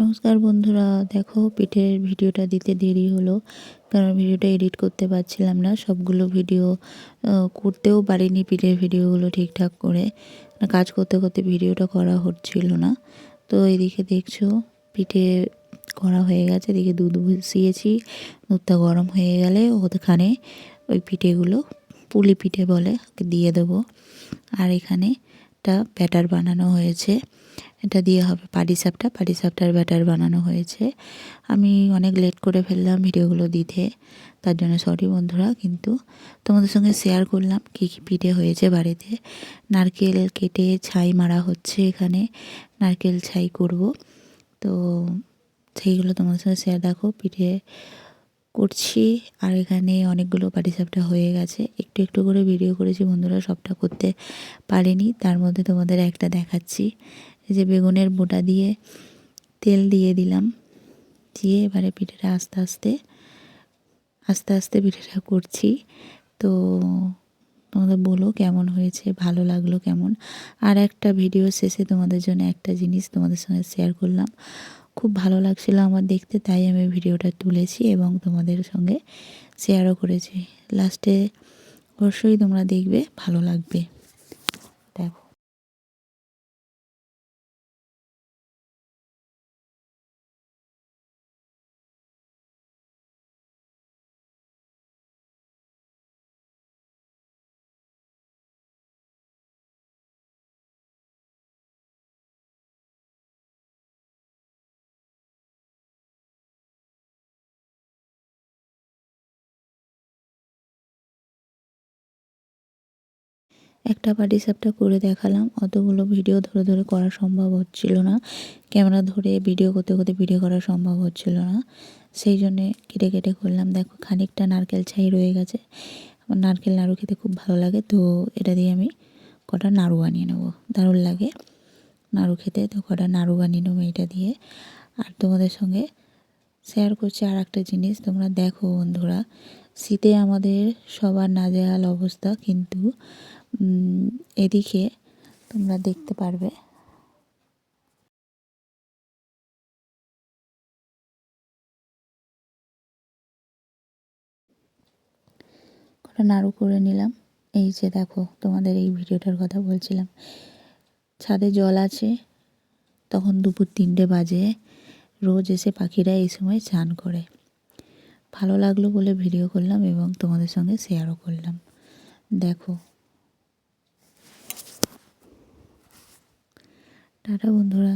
নমস্কার বন্ধুরা, দেখো পিঠের ভিডিওটা দিতে দেরি হলো, কারণ ভিডিওটা এডিট করতে পারছিলাম না। সবগুলো ভিডিও করতেও পারিনি পিঠের ভিডিওগুলো ঠিকঠাক করে। কাজ করতে করতে ভিডিওটা করা হচ্ছিল না। তো এদিকে দেখছ, পিঠে করা হয়ে গেছে। এদিকে দুধ বসিয়েছি, দুধটা গরম হয়ে গেলে ওখানে ওই পিঠেগুলো, পুলি পিঠে বলে দিয়ে দেবো। আর এখানে একটা ব্যাটার বানানো হয়েছে। এটা দিয়ে হবে পাটিসাপটা পাটিসাপটার ব্যাটার বানানো হয়েছে। আমি অনেক লেট করে ফেললাম ভিডিওগুলো দিতে। তার জন্য সরি বন্ধুরা, কিন্তু তোমাদের সঙ্গে শেয়ার করলাম কী কী পিঠে হয়েছে বাড়িতে। নারকেল কেটে ছাই মারা হচ্ছে এখানে। নারকেল ছাই করব। তো সেইগুলো তোমাদের সঙ্গে শেয়ার দেখো, পিঠে করছি। আর এখানে অনেকগুলো পাটিসাপটা হয়ে গেছে। একটু একটু করে ভিডিও করেছি বন্ধুরা, সবটা করতে পারিনি। তার মধ্যে তোমাদের একটা দেখাচ্ছি। এই যে বেগুনের বোটা দিয়ে তেল দিয়ে দিলাম। দিয়ে এবারে পিঠেটা আস্তে আস্তে আস্তে আস্তে পিঠেটা করছি। তো তোমাদের বলো কেমন হয়েছে, ভালো লাগল কেমন? আর একটা ভিডিও শেষে তোমাদের জন্য একটা জিনিস তোমাদের সঙ্গে শেয়ার করলাম। খুব ভালো লাগছিল আমার দেখতে, তাই আমি ভিডিওটা তুলেছি এবং তোমাদের সঙ্গে শেয়ারও করেছি। লাস্টে অবশ্যই তোমরা দেখবে, ভালো লাগবে। একটা পাটিসাপটা করে দেখালাম। অতগুলো ভিডিও ধরে ধরে করা সম্ভব হচ্ছিল না। ক্যামেরা ধরে ভিডিও করতে করতে ভিডিও করা সম্ভব হচ্ছিল না। সেই জন্যে কেটে কেটে করলাম। দেখো, খানিকটা নারকেল ছাই রয়ে গেছে। নারকেল নাড়ু খেতে খুব ভালো লাগে, তো এটা দিয়ে আমি কটা নাড়ু বানিয়ে নেব। দারুণ লাগে নাড়ু খেতে, তো কটা নাড়ু বানিয়ে নেব এটা দিয়ে। আর তোমাদের সঙ্গে শেয়ার করছি আর একটা জিনিস। তোমরা দেখো বন্ধুরা, শীতে আমাদের সবার নাজেহাল অবস্থা কিন্তু এদিকে তোমরা দেখতে পারবে। নাড়ু করে নিলাম। এই যে দেখো, তোমাদের এই ভিডিওটার কথা বলছিলাম। ছাদে জল আছে, তখন দুপুর তিনটে বাজে। রোজ এসে পাখিরা এই সময় চান করে। ভালো লাগল বলে ভিডিও করলাম এবং তোমাদের সঙ্গে শেয়ারও করলাম। দেখো টাটা বন্ধুরা।